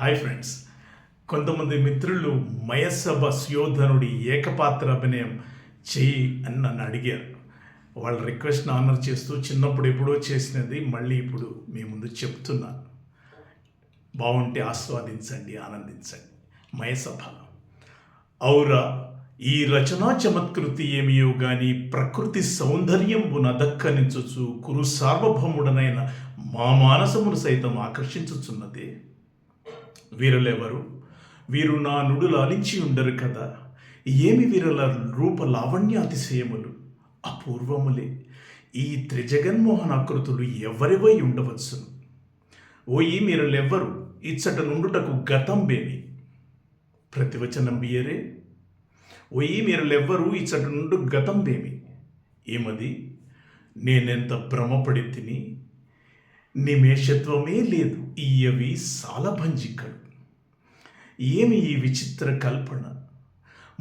Hi friends కొంతమంది మిత్రులు మయసభ సుయోధనుడి ఏకపాత్ర అభినయం చెయ్యి అని నన్ను అడిగారు. వాళ్ళ రిక్వెస్ట్ని ఆనర్ చేస్తూ చిన్నప్పుడు ఎప్పుడో చేసినది మళ్ళీ ఇప్పుడు మీ ముందు చెప్తున్నాను బాగుంటే ఆస్వాదించండి ఆనందించండి. మయసభ. ఔరా ఈ రచనా చమత్కృతి ఏమియో గాని ప్రకృతి సౌందర్యంబున దక్కనించుచు కురు సార్వభౌముడనైన మా మానసమును సైతం ఆకర్షించుచున్నదే. వీరులెవరు? వీరు నా నుడులు అలించి ఉండరు కదా. ఏమి వీరుల రూప లావణ్యాతిశయములు? అపూర్వములే. ఈ త్రిజగన్మోహనాకృతులు ఎవరివై ఉండవచ్చును? ఓయి మీరులెవ్వరు? ఇచ్చట నుండుటకు గతంబేమి ప్రతివచనం బియరే ఓయి మీరులెవ్వరు? ఇచ్చట నుండు గతం బేమి? ఏమది? నేనెంత భ్రమపడి తిని నిమేషత్వమే లేదు. ఇయవి సాలభంజికలు ఏమి ఈ విచిత్ర కల్పన?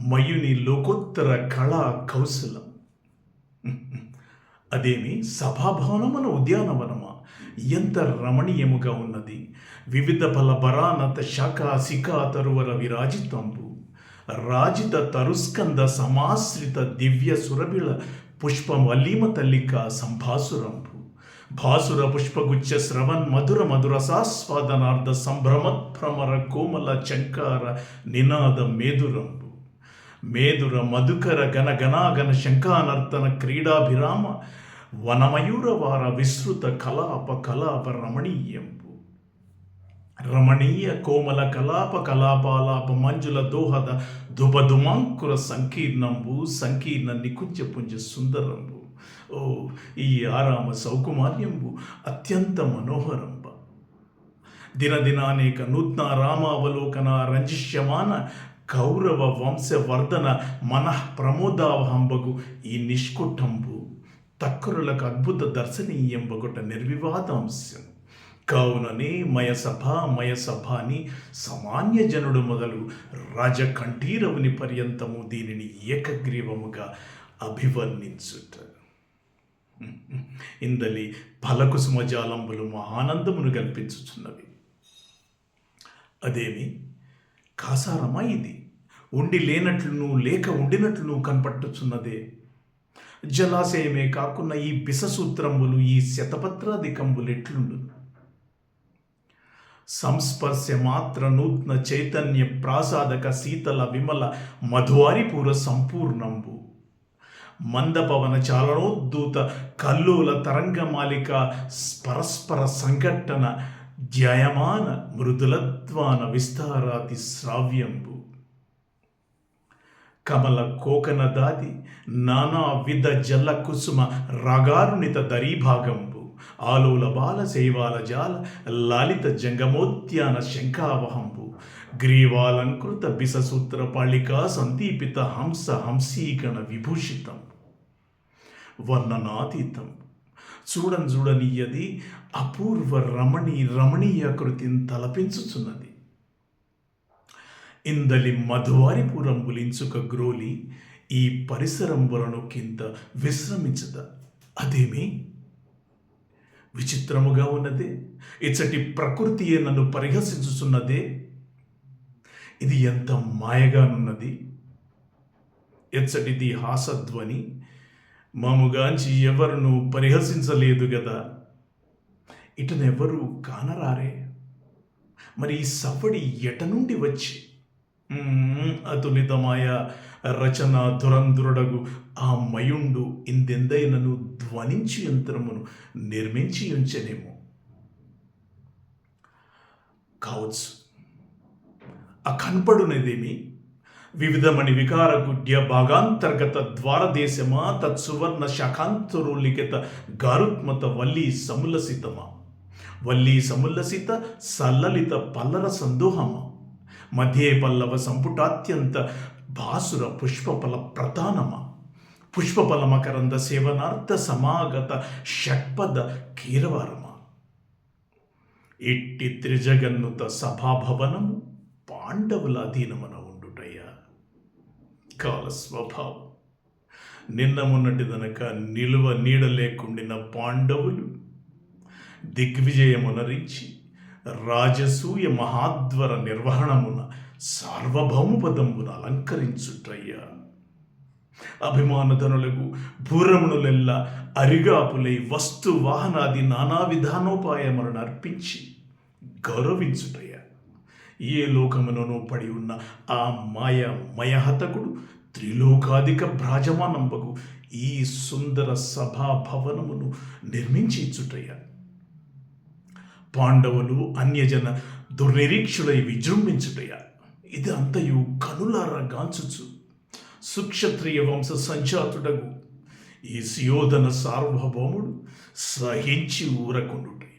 మయుని లోకోత్తర కళా కౌశలం. అదేమి సభాభవనమన ఉద్యానవనమా? ఎంత రమణీయముగా ఉన్నది. వివిధ ఫల బరానత శాఖ శిఖ తరువర విరాజితంబు. రాజిత తరుస్కంద సమాశ్రిత దివ్య సురబిళ పుష్పమలీమ తల్లిక సంభాసురంబు. భాసుర పుష్పగుచ్చ శ్రవన్ మధుర మధురసాస్వాదనార్థ సంభ్రమత్భ్రమర కోమల చంకార నినాద మేధురంబు. మేధుర మధుకర గణ గణాగణ శంఖానర్తన క్రీడాభిరామ వనమయూరవార విస్తృత కలాప కలాప రమణీయంబు. రమణీయ కోమల కలాప కలాపాలాప మంజుల దోహద దుబదుమాంకుర సంకీర్ణంబు సంకీర్ణ నికుంజపుంజ సుందరంబు. ఓ ఈ ఆరామ సౌకుమార్యంబు అత్యంత మనోహరంబ. దినదినానేక నూత్న రామావలోకన రంజిష్యమాన కౌరవ వంశవర్ధన మనః ప్రమోదావహంబగు ఈ నిష్కుటంబు తక్కరులకు అద్భుత దర్శనీయంబగుట నిర్వివాదాంశం. కావుననే కౌననే మయసభ అని సామాన్య జనుడు మొదలు రాజకంఠీరవుని పర్యంతము దీనిని ఏకగ్రీవముగా అభివర్ణించుట. ఇందలి ఫలకుసుమజాలంబులు మహానందమును కల్పించుచున్నవి. అదేమి? కాసారమా ఇది? ఉండి లేనట్లును లేక ఉండినట్లును కనపట్టుచున్నదే. జలాశయమే కాకుండా ఈ బిససూత్రములు ఈ శతపత్రాధికంబులు ఎట్లుండు సంస్పర్శ మాత్ర నూత్న చైతన్య ప్రాసాదక శీతల విమల మధువారిపూర సంపూర్ణంబు. మందపవన చాలనోద్దూత కల్లోల తరంగమాలిక పరస్పర సంఘట్టన ధ్యయమాన మృదులత్వాన విస్తారాతి శ్రావ్యంబు. కమల కోకన దాది నానా విధ జల కుసుమ రాగారుణిత దరీభాగంబు. ఆలోల బాల శైవాల జాల లాలిత జంగమోద్యాన శంఖావహంబు. గ్రీవాలంకృత బిససూత్ర పాళికా సందీపిత హంస హంసీగణ విభూషితం. వర్ణనాతీతం. చూడని చూడనియది అపూర్వ రమణీ రమణీయ కృతిని తలపించుచున్నది. ఇందలి మధువారిపురంబులించుక గ్రోలి ఈ పరిసరంబులను కింద విశ్రమించద. అదేమి? విచిత్రముగా ఉన్నదే. ఇచ్చటి ప్రకృతియే నన్ను పరిహసించుచున్నదే. ఇది ఎంత మాయగానున్నది. ఎచ్చటిది హాసధ్వని. మాముగాంచి ఎవరును పరిహసించలేదు గదా. ఇటనెవరు కానరారే. మరి ఈ సవ్వడి ఎట నుండి వచ్చి? మ్మ్, అతులితమాయ రచన దురంధురడగు ఆ మయుండు ఇందెందైనను ధ్వనించి యంత్రమును నిర్మించి ఉంచనేమో కావచ్చు. ఆ కనపడునదేమి వివిధమణి వికార గుడ్య భాగాంతర్గత ద్వారదేశమా? తత్సువర్ణ శాఖాంతరోల్లిఖిత గారుత్మత వల్లి సముల్లసితమా? వల్లి సముల్లసిత సల్లలిత పల్లర సందోహమా? మధ్యే పల్లవ సంపుటాత్యంత భాసుర పుష్పఫల ప్రధానమ పుష్పఫల మకరంద సేవనార్థ సమాగత షట్పద కీరవారమా ఇట్టి త్రిజగన్నుత సభాభవనము పాండవుల అధీనమున ఉండుటయ్యా కాలస్వభావం నిన్న మొన్నటిదనక నిలువ నీడ లేకుండిన పాండవులు దిగ్విజయమునరించి రాజసూయ మహాద్వర నిర్వహణమున సార్వభౌమపదమున అలంకరించుటయ్యా. అభిమానధనులకు భూరమునులెల్ల అరిగాపులై వస్తు వాహనాది నానా విధానోపాయములను అర్పించి గౌరవించుటయ్యా. ఏ లోకమునను పడి ఉన్న ఆ మాయ మయహతకుడు త్రిలోకాధిక భ్రాజమానంబకు ఈ సుందర సభాభవనమును నిర్మించిచుటయ్యా. పాండవులు అన్యజన దుర్నిరీక్షులై విజృంభించుటయ్యా. ఇది అంతయు కనులారా గాంచుచు. సుక్షత్రియ వంశ సంచాతుడగు ఈ సుయోధన సార్వభౌముడు సహించి ఊరకుండుటే.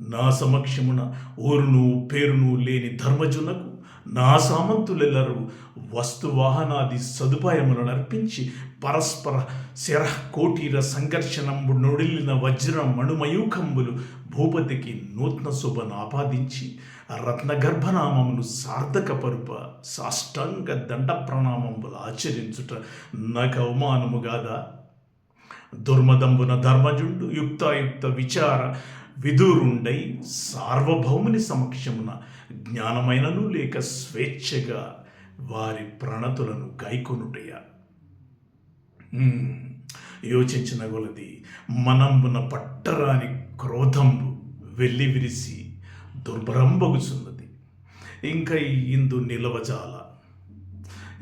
నా సమక్షమున ఊరును పేరును లేని ధర్మజునకు నా సామంతులెల్లరూ వస్తు వాహనాది సదుపాయములను అర్పించి పరస్పర శిర కోటీర సంఘర్షణంబు నొడిలిన వజ్ర మణుమయూఖంబులు భూపతికి నూతన శుభను ఆపాదించి రత్నగర్భనామమును సార్థక పరుప సాష్టాంగ దండ ప్రణామంబులు ఆచరించుట నాకు అవమానముగాదా దుర్మదంబున ధర్మజుండు యుక్తాయుక్త విచార విదురుండై సార్వభౌముని సమక్షమున జ్ఞానమైనను లేక స్వేచ్ఛగా వారి ప్రణతులను గైకొనుటయా. యోచించిన కొలది మనంబున పట్టరాని క్రోధంబు వెళ్ళి విరిసి దుర్భరంబగుచున్నది. ఇంకా ఇందు నిలవజాల.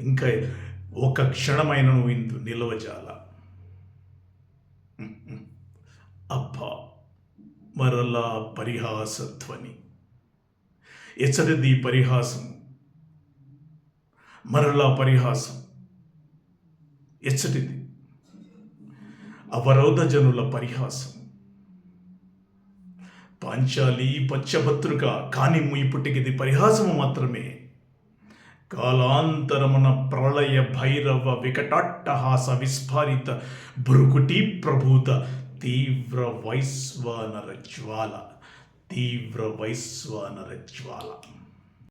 ఇంకా ఒక క్షణమైన ఇందు నిలవజాల. అబ్బా! మరలా పరిహాసధ్వని. ఎచ్చరిది పరిహాసం మరలా పరిహాసం. ఎచ్చటిది అవరోధ జనుల పరిహాసం పాంచాలి పచ్చభద్రుక కాని ముయిపుటికిది పరిహాసము మాత్రమే కాలాంతరమున ప్రళయ భైరవ వికటాట్టహాస విస్ఫారిత భృకుటి ప్రభూత తీవ్ర వైశ్వానర జ్వాల తీవ్ర వైశ్వానర జ్వాల